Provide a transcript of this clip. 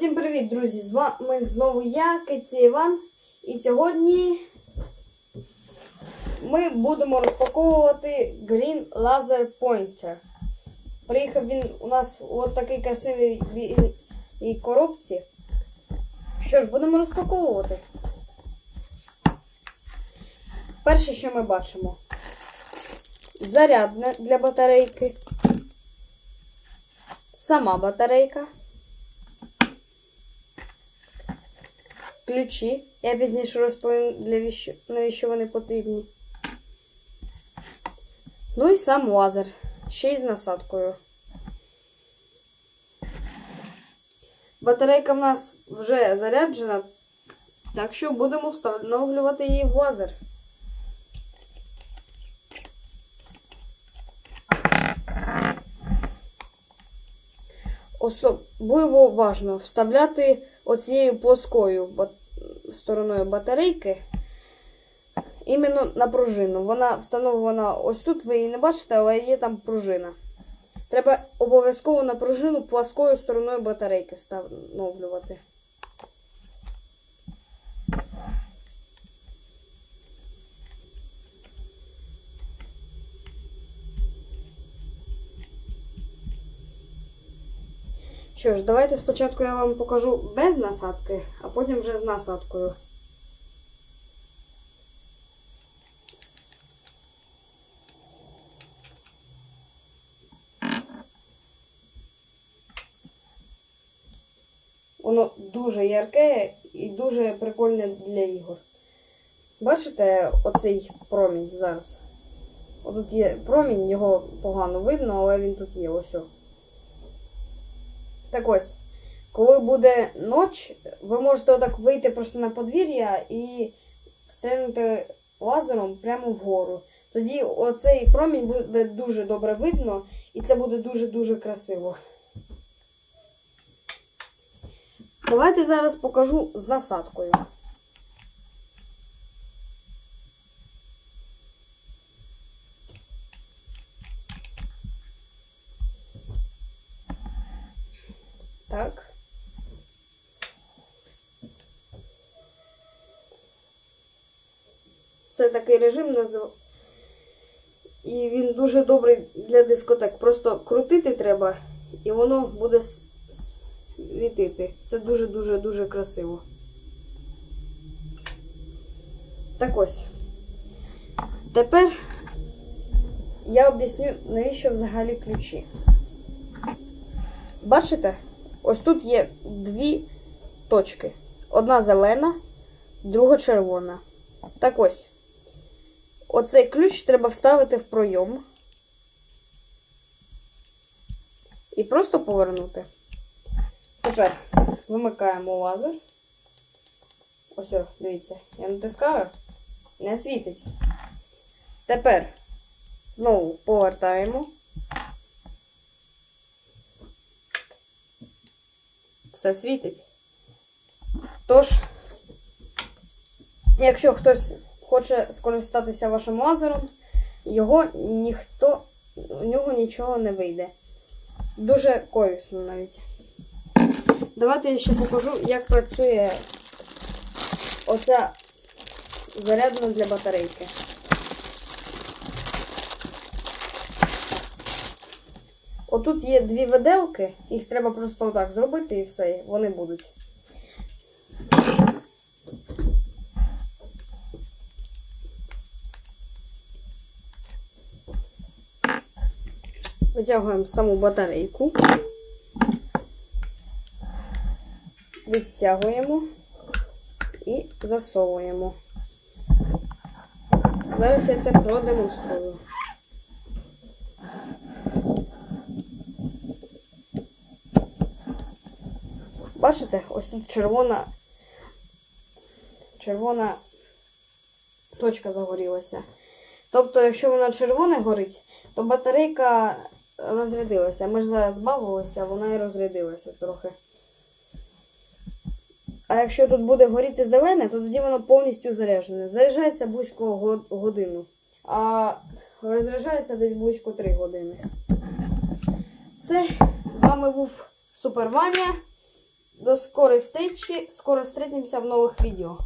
Всім привіт, друзі! З вами знову я, Киці Іван. І сьогодні ми будемо розпаковувати Green Laser Pointer. Приїхав він у нас у такій красивій коробці. Що ж, будемо розпаковувати. Перше, що ми бачимо. Зарядне для батарейки. Сама батарейка. Ключі. Я пізніше розповім, для віщо, навіщо вони потрібні. Ну і сам лазер. Ще й з насадкою. Батарейка в нас вже заряджена, так що будемо встановлювати її в лазер. Особливо важно вставляти оцією плоскою стороною батарейки іменно на пружину. Вона встановлена ось тут, ви її не бачите, але є там пружина. Треба обов'язково на пружину плоскою стороною батарейки встановлювати. Що ж, давайте спочатку я вам покажу без насадки, а потім вже з насадкою. Воно дуже ярке і дуже прикольне для ігор. Бачите оцей промінь зараз? Отут є промінь, його погано видно, але він тут є ось. Так ось, коли буде ніч, ви можете отак вийти просто на подвір'я і стрельнути лазером прямо вгору. Тоді оцей промінь буде дуже добре видно, і це буде дуже-дуже красиво. Давайте зараз покажу з насадкою. Так. Це такий режим назив... І він дуже добрий для дискотек. Просто крутити треба, і воно буде світити. Це дуже-дуже дуже красиво. Так ось. Тепер я об'ясню, навіщо взагалі ключі. Бачите? Ось тут є дві точки. Одна зелена, друга червона. Так ось. Оцей ключ треба вставити в пройом. І просто повернути. Тепер вимикаємо лазер. Ось, дивіться, я натискаю, не світить. Тепер знову повертаємо. Все світить. Тож, якщо хтось хоче скористатися вашим лазером, його ніхто, у нього нічого не вийде. Дуже корисно навіть. Давайте я ще покажу, як працює оця зарядна для батарейки. Отут є дві виделки, їх треба просто отак зробити і все, вони будуть. Витягуємо саму батарейку. Відтягуємо і засовуємо. Зараз я це продемонструю. Бачите, ось тут червона червона точка загорілася. Тобто, якщо вона червона горить, то батарейка розрядилася. Ми ж зараз збавилися, вона і розрядилася трохи. А якщо тут буде горіти зелене, то тоді воно повністю заряджене. Заряджається близько годину, а розряджається десь близько 3 години. Все, з вами був Супер Ваня. До скорой встречи. Скоро встретимся в новых відео.